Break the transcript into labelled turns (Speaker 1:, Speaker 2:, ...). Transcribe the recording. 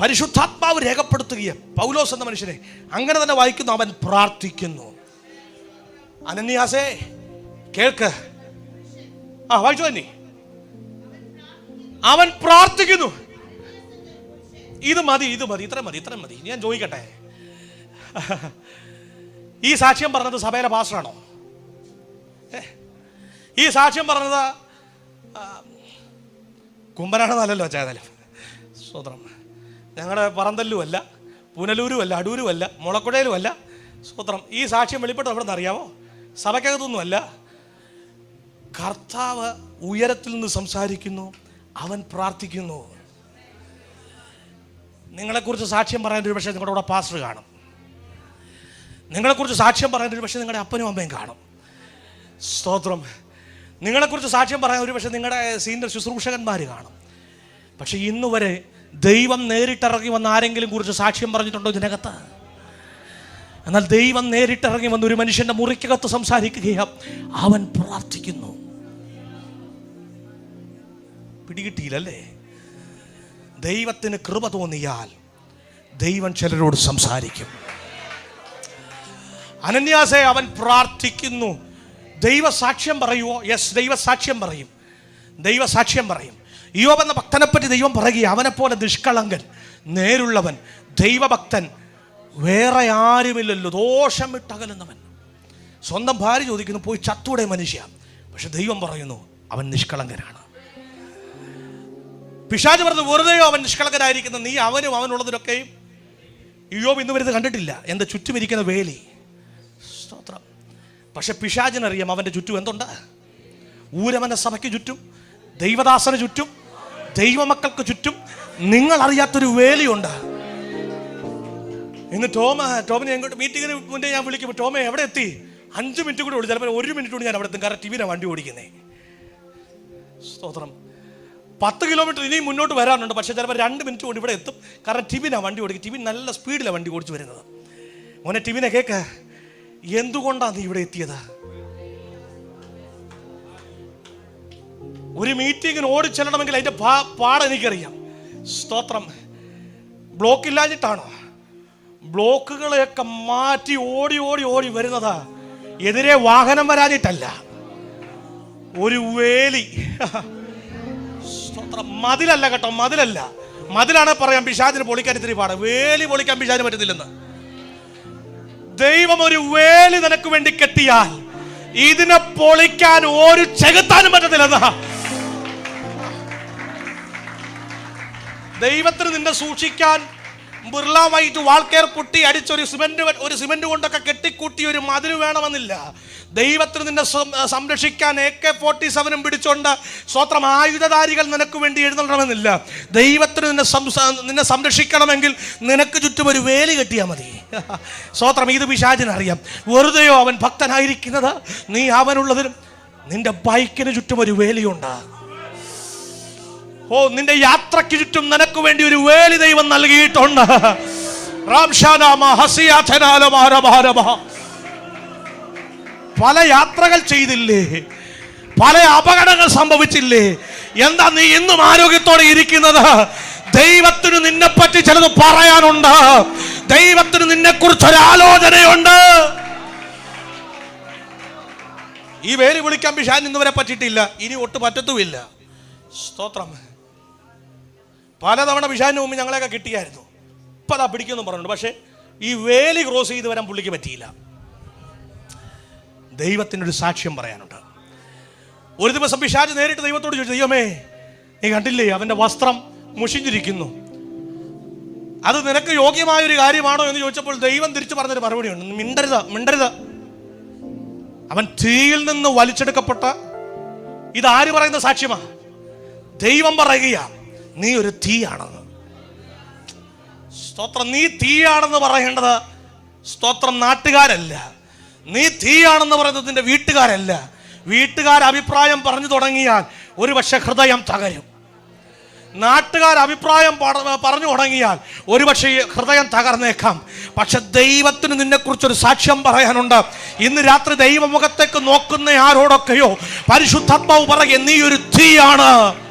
Speaker 1: പരിശുദ്ധാത്മാവ് രേഖപ്പെടുത്തുകയും പൗലോസ് എന്ന മനുഷ്യനെ അങ്ങനെ തന്നെ വായിക്കുന്നു അവൻ പ്രാർത്ഥിക്കുന്നു. അനന്യാസേ കേൾക്ക്. ആ വായിച്ചു തന്നെ അവൻ പ്രാർത്ഥിക്കുന്നു. ഇത് മതി ഇത് മതി ഇത്ര മതി ഇത്ര മതി. ഞാൻ ചോദിക്കട്ടെ? ഈ സാക്ഷ്യം പറഞ്ഞത് സഭയിലെ പാസ്റ്ററാണോ? ഈ സാക്ഷ്യം പറഞ്ഞത് കുമ്പനാണെന്നല്ലല്ലോ ചേതലും സ്വതന്ത്രം ഞങ്ങളുടെ പറന്തല്ലുമല്ല പുനലൂരുമല്ല അടൂരുമല്ല മുളക്കുഴയിലുമല്ല സൂത്രം ഈ സാക്ഷ്യം വെളിപ്പെട്ടത് എവിടെ നിന്ന് അറിയാമോ സഭയ്ക്കകത്തൊന്നുമല്ല കർത്താവ് ഉയരത്തിൽ നിന്ന് സംസാരിക്കുന്നു അവൻ പ്രാർത്ഥിക്കുന്നു. നിങ്ങളെക്കുറിച്ച് സാക്ഷ്യം പറയാൻ ഒരു പക്ഷേ നിങ്ങളുടെ കൂടെ പാസ്റ്റർ കാണും. നിങ്ങളെക്കുറിച്ച് സാക്ഷ്യം പറയാൻ ഒരു പക്ഷേ നിങ്ങളുടെ അപ്പനും അമ്മയും കാണും. സ്തോത്രം. നിങ്ങളെക്കുറിച്ച് സാക്ഷ്യം പറയാൻ ഒരു പക്ഷേ നിങ്ങളുടെ സീനിയർ ശുശ്രൂഷകന്മാർ കാണും. പക്ഷേ ഇന്ന് വരെ ദൈവം നേരിട്ടിറങ്ങി വന്ന ആരെങ്കിലും കുറിച്ച് സാക്ഷ്യം പറഞ്ഞിട്ടുണ്ടോ ഇതിനകത്ത്? എന്നാൽ ദൈവം നേരിട്ടിറങ്ങി വന്ന ഒരു മനുഷ്യന്റെ മുറിക്കകത്ത് സംസാരിക്കുകയും. അവൻ പ്രാർത്ഥിക്കുന്നു. പിടികിട്ടിയില്ലല്ലേ? ദൈവത്തിന് കൃപ തോന്നിയാൽ ദൈവം ചിലരോട് സംസാരിക്കും. അനന്യാസെ അവൻ പ്രാർത്ഥിക്കുന്നു. ദൈവസാക്ഷ്യം പറയുമോ യെസ് ദൈവസാക്ഷ്യം പറയും. ദൈവസാക്ഷ്യം പറയും. യോബ് എന്ന ഭക്തനെപ്പറ്റി ദൈവം പറയുക അവനെപ്പോലെ നിഷ്കളങ്കൻ നേരുള്ളവൻ ദൈവഭക്തൻ വേറെ ആരുമില്ലല്ലോ ദോഷം വിട്ടകലുന്നവൻ സ്വന്തം ഭാര്യ ചോദിക്കുന്നു പോയി ചത്തൂടെ മനുഷ്യ? പക്ഷെ ദൈവം പറയുന്നു അവൻ നിഷ്കളങ്കനാണ്. പിശാജ് പറഞ്ഞു വെറുതെയോ അവൻ നിഷ്കളങ്കനായിരിക്കുന്ന? നീ അവനും അവനുള്ളതിനൊക്കെയും യോബ് ഇന്ന് വരുന്നത് കണ്ടിട്ടില്ല എന്റെ ചുറ്റുമിരിക്കുന്ന വേലി. സ്തോത്രം. പക്ഷെ പിശാജിനറിയാം അവന്റെ ചുറ്റും എന്തുണ്ട്? ഊരമന സഭയ്ക്ക് ചുറ്റും ദൈവദാസന് ചുറ്റും ദൈവമക്കൾക്ക് ചുറ്റും നിങ്ങൾ അറിയാത്തൊരു വേലിയുണ്ട്. ഇന്ന് ടോമ ടോമിനെ എങ്ങോട്ട് മീറ്റിങ്ങിന് മുന്നേ ഞാൻ വിളിക്കുമ്പോൾ ടോമ എവിടെ എത്തി? അഞ്ച് മിനിറ്റ് കൂടി ഓടി ചിലപ്പോൾ ഒരു മിനിറ്റ് കൂടി ഞാൻ അവിടെ എത്തും. കാരണം ടിവിനെ വണ്ടി ഓടിക്കുന്നേ. സ്തോത്രം. പത്ത് കിലോമീറ്റർ ഇനിയും മുന്നോട്ട് വരാനുണ്ട്. പക്ഷേ ചിലപ്പോൾ രണ്ട് മിനിറ്റ് കൊണ്ട് ഇവിടെ എത്തും. കാരണം ടിവിനാണ് വണ്ടി ഓടിക്കും ടിവി നല്ല സ്പീഡിലാണ് വണ്ടി ഓടിച്ചു വരുന്നത്. മോനെ ടിവിനെ കേക്ക്. എന്തുകൊണ്ടാണ് നീ ഇവിടെ എത്തിയത്? ഒരു മീറ്റിങ്ങിന് ഓടി ചെല്ലണമെങ്കിൽ അതിന്റെ പാ- പാട് എനിക്കറിയാം. സ്തോത്രം. ബ്ലോക്ക് ഇല്ലാഞ്ഞിട്ടാണോ? ബ്ലോക്കുകളെയൊക്കെ മാറ്റി ഓടി ഓടി ഓടി വരുന്നത്. എതിരെ വാഹനം വരാഞ്ഞിട്ടല്ല. ഒരു വേലി. സ്തോത്രം. മതിലല്ല കേട്ടോ മതിലല്ല. മതിലാണ് പറയാം പിശാദിന് പൊളിക്കാൻ ഇത്തിരി പാട്. വേലി പൊളിക്കാൻ പിശാദിന് പറ്റത്തില്ലെന്ന്. ദൈവം ഒരു വേലി നിനക്ക് വേണ്ടി കെട്ടിയാൽ ഇതിനെ പൊളിക്കാൻ ഒരു ചെകുത്താനും പറ്റത്തില്ലെന്നാ. ദൈവത്തിന് നിന്നെ സൂക്ഷിക്കാൻ Birla white wall care putty അടിച്ചൊരു cement ഒരു സിമെന്റ് കൊണ്ടൊക്കെ കെട്ടിക്കൂട്ടി ഒരു മതിൽ വേണമെന്നില്ല. ദൈവത്തിന് നിന്നെ സംരക്ഷിക്കാൻ എ കെ ഫോർട്ടി സെവനും പിടിച്ചോണ്ട് സ്വത്രം ആയുധധാരികൾ നിനക്ക് വേണ്ടി എഴുന്നള്ളണമെന്നില്ല. ദൈവത്തിന് നിന്നെ നിന്നെ സംരക്ഷിക്കണമെങ്കിൽ നിനക്ക് ചുറ്റും ഒരു വേലി കെട്ടിയാൽ മതി. സ്വത്രം ഇത് പിശാചിനറിയാം. വെറുതെയോ അവൻ ഭക്തനായിരിക്കുന്നത്? നീ അവനുള്ളതിനും നിന്റെ ബൈക്കിന് ചുറ്റും ഒരു വേലിയുണ്ട്. ഓ നിന്റെ യാത്രയ്ക്ക് ചുറ്റും നിനക്ക് വേണ്ടി ഒരു വേലി ദൈവം നൽകിയിട്ടുണ്ട്. പല യാത്രകൾ ചെയ്തില്ലേ? പല അപകടങ്ങൾ സംഭവിച്ചില്ലേ? എന്താ നീ ഇന്നും ആരോഗ്യത്തോടെ ഇരിക്കുന്നത്? ദൈവത്തിന് നിന്നെ പറ്റി ചിലത് പറയാനുണ്ട്. ദൈവത്തിന് നിന്നെ കുറിച്ച് ഒരു ആലോചനയുണ്ട്. ഈ വേലി വിളിക്കാൻ പിശാൻ ഇന്നുവരെ പറ്റിയിട്ടില്ല. ഇനി ഒട്ട് പറ്റത്തുമില്ല. സ്തോത്രം. പലതവണ പിശാന് മുമ്പ് ഞങ്ങളെയൊക്കെ കിട്ടിയായിരുന്നു. ഇപ്പം അതാ പിടിക്കുമെന്ന് പറഞ്ഞിട്ടുണ്ട്. പക്ഷേ ഈ വേലി ക്രോസ് ചെയ്ത് വരാൻ പുള്ളിക്ക് പറ്റിയില്ല. ദൈവത്തിനൊരു സാക്ഷ്യം പറയാനുണ്ട്. ഒരു ദിവസം പിശാജ് നേരിട്ട് ദൈവത്തോട് ചോദിച്ചു ദൈവമേ നീ കണ്ടില്ലേ? അവന്റെ വസ്ത്രം മുഷിഞ്ഞിരിക്കുന്നു. അത് നിനക്ക് യോഗ്യമായ ഒരു കാര്യമാണോ? എന്ന് ചോദിച്ചപ്പോൾ ദൈവം തിരിച്ചു പറഞ്ഞൊരു മറുപടിയുണ്ട് മിണ്ടരുത് മിണ്ടരുത്. അവൻ തീയിൽ നിന്ന് വലിച്ചെടുക്കപ്പെട്ട ഇതാര് പറയുന്ന സാക്ഷ്യമാ? ദൈവം പറയുക നീ ഒരു തീയാണെന്ന്. സ്തോത്രം നീ തീയാണെന്ന് പറയേണ്ടത് സ്തോത്രം നാട്ടുകാരല്ല. നീ തീയാണെന്ന് പറയുന്നത് നിന്റെ വീട്ടുകാരല്ല. വീട്ടുകാർ അഭിപ്രായം പറഞ്ഞു തുടങ്ങിയാൽ ഒരു പക്ഷെ ഹൃദയം തകരും. നാട്ടുകാർ അഭിപ്രായം പറഞ്ഞു തുടങ്ങിയാൽ ഒരുപക്ഷെ ഹൃദയം തകർന്നേക്കാം. പക്ഷെ ദൈവത്തിന് നിന്നെക്കുറിച്ചൊരു സാക്ഷ്യം പറയാനുണ്ട്. ഇന്ന് രാത്രി ദൈവമുഖത്തേക്ക് നോക്കുന്ന ആരോടൊക്കെയോ പരിശുദ്ധാത്മാവ് പറയും നീ ഒരു തീയാണ്.